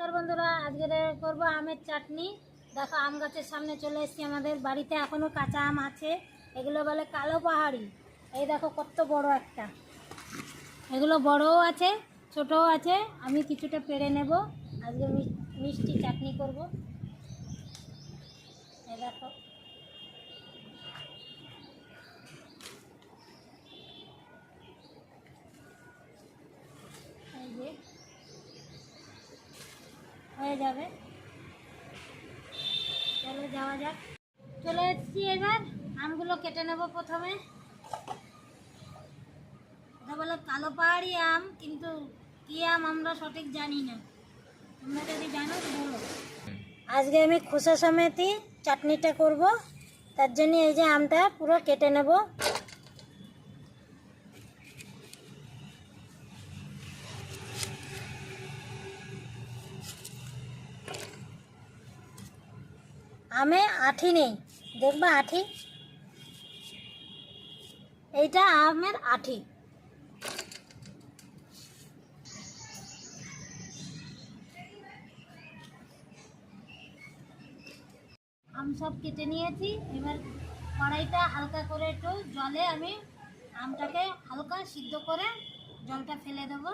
নমস্কার বন্ধুরা আজকে করব আমের চাটনি। দেখো, আম গাছের সামনে চলে এসেছি আমাদের বাড়িতে এখনও কাঁচা আম আছে। এগুলো বলে কালো পাহাড়ি। এই দেখো, কত বড় একটা। এগুলো বড়ও আছে, ছোটও আছে। আমি কিছুটা পেরে নেব। আজকে মিষ্টি চাটনি করব। এই দেখো এই যে হয়ে যাবে। চলো যাওয়া যাক। চলে এসেছি এবার। আমগুলো কেটে নেব প্রথমে। এটা বলে, কালো পাহাড়ি আম, কিন্তু কি আম আমরা সঠিক জানি না। তোমরা যদি জানো বলো। আজকে আমি খোসা সমেতই চাটনিটা করব। তার জন্য এই যে আমটা পুরো কেটে নেব। আমে আঠি নেই। দেখবা আঠি? এইটা আমের আঠি। আম সব কেটে নিয়েছি। এবার কড়াইটা হালকা করে একটু জলে আমি আমটাকে হালকা সিদ্ধ করে জলটা ফেলে দেবো।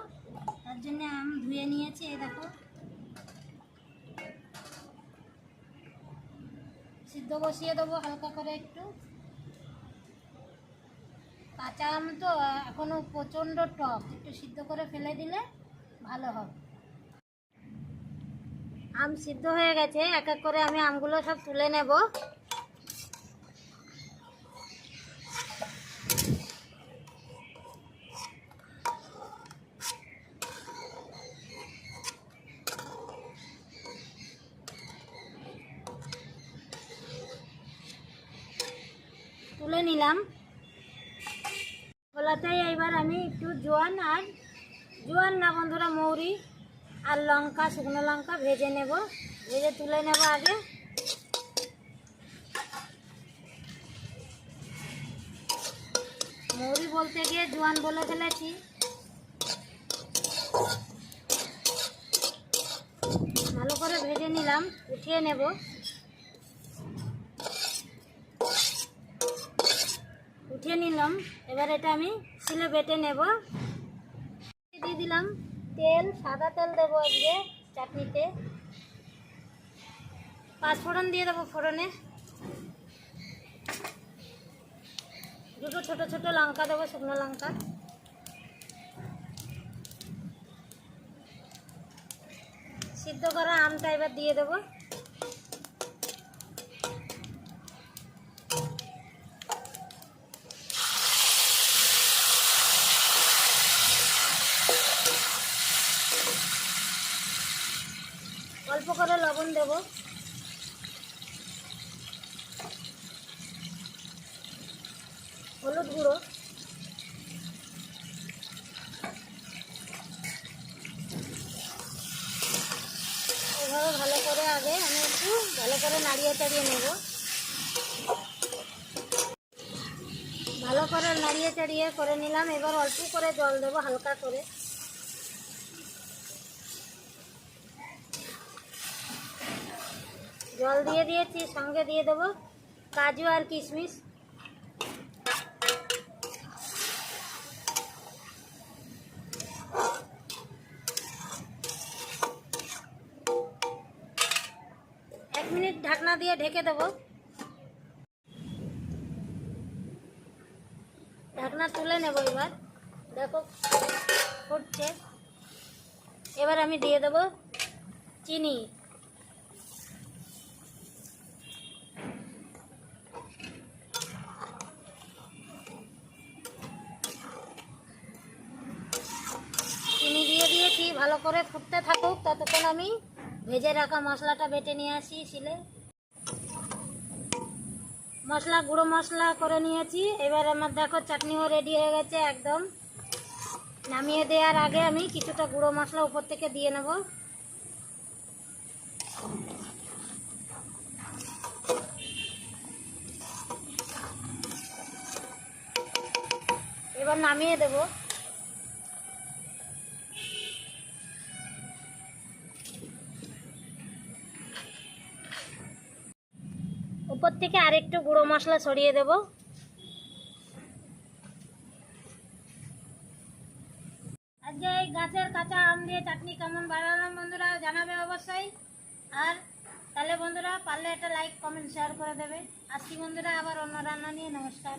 তার জন্য আম ধুয়ে নিয়েছি, এই দেখো। সিদ্ধ বসিয়ে দেবো হালকা করে একটু। কাঁচা আম তো এখনও প্রচণ্ড টক। একটু সিদ্ধ করে ফেলে দিলে ভালো হবে। আম সিদ্ধ হয়ে গেছে, এক এক করে আমি আমগুলো সব তুলে নেব। তুলে নিলাম। খোলাতেই এইবার আমি একটু জোয়ান আর জোয়ান না বন্ধুরা, মৌরি আর লঙ্কা, শুকনো লঙ্কা ভেজে নেব। ভেজে তুলে নেব আগে। মৌরি বলতে গিয়ে জোয়ান বলে ফেলেছি। ভালো করে ভেজে নিলাম, উঠিয়ে নেব। উঠিয়ে নিলাম। এবার এটা আমি শিলে বেটে নেব। দিয়ে দিলাম তেল, সাদা তেল দেবো আজকে চাটনিতে। পাঁচ ফোড়ন দিয়ে দেবো ফোড়নে। দুটো ছোট ছোট লঙ্কা দেবো, শুকনো লঙ্কা। সিদ্ধ করা আমটা এবার দিয়ে দেবো। অল্প করে লবণ দেব। হলুদ গুঁড়ো। এভাবে ভালো করে আগে আমি একটু ভালো করে নাড়িয়ে চাড়িয়ে নেব। ভালো করে নাড়িয়ে চাড়িয়ে করে নিলাম। এবার অল্প করে জল দেবো হালকা করে। জল দিয়ে দিয়েছি, সঙ্গে দিয়ে দেবো। কাজু আর কিশমিশ। এক মিনিট ঢাকনা দিয়ে ঢেকে দেবো। ঢাকনা তুলে নেব এবার। দেখো, ফুটছে। এবার আমি দিয়ে দেবো চিনি দিয়ে দিয়েছি ভালো করে ফুটতে থাকুক, ততক্ষণ আমি ভেজে রাখা মশলাটা বেটে নিয়ে আসি শিলে। মশলা, গুঁড়ো মশলা করে নিয়েছি। এবার আমার দেখো চাটনিও রেডি হয়ে গেছে একদম। নামিয়ে দেওয়ার আগে আমি কিছুটা গুঁড়ো মশলা উপর থেকে দিয়ে নেব। এবার নামিয়ে দেবো। উপর থেকে আরেকটু গুঁড়ো মশলা ছড়িয়ে দেব। আজকে এই গাছের কাঁচা আম দিয়ে চাটনি কেমন বানালাম বন্ধুরা জানাবে অবশ্যই। আর তাহলে বন্ধুরা পারলে একটা লাইক কমেন্ট শেয়ার করে দেবে। আসছি বন্ধুরা আবার অন্য রান্না নিয়ে নমস্কার।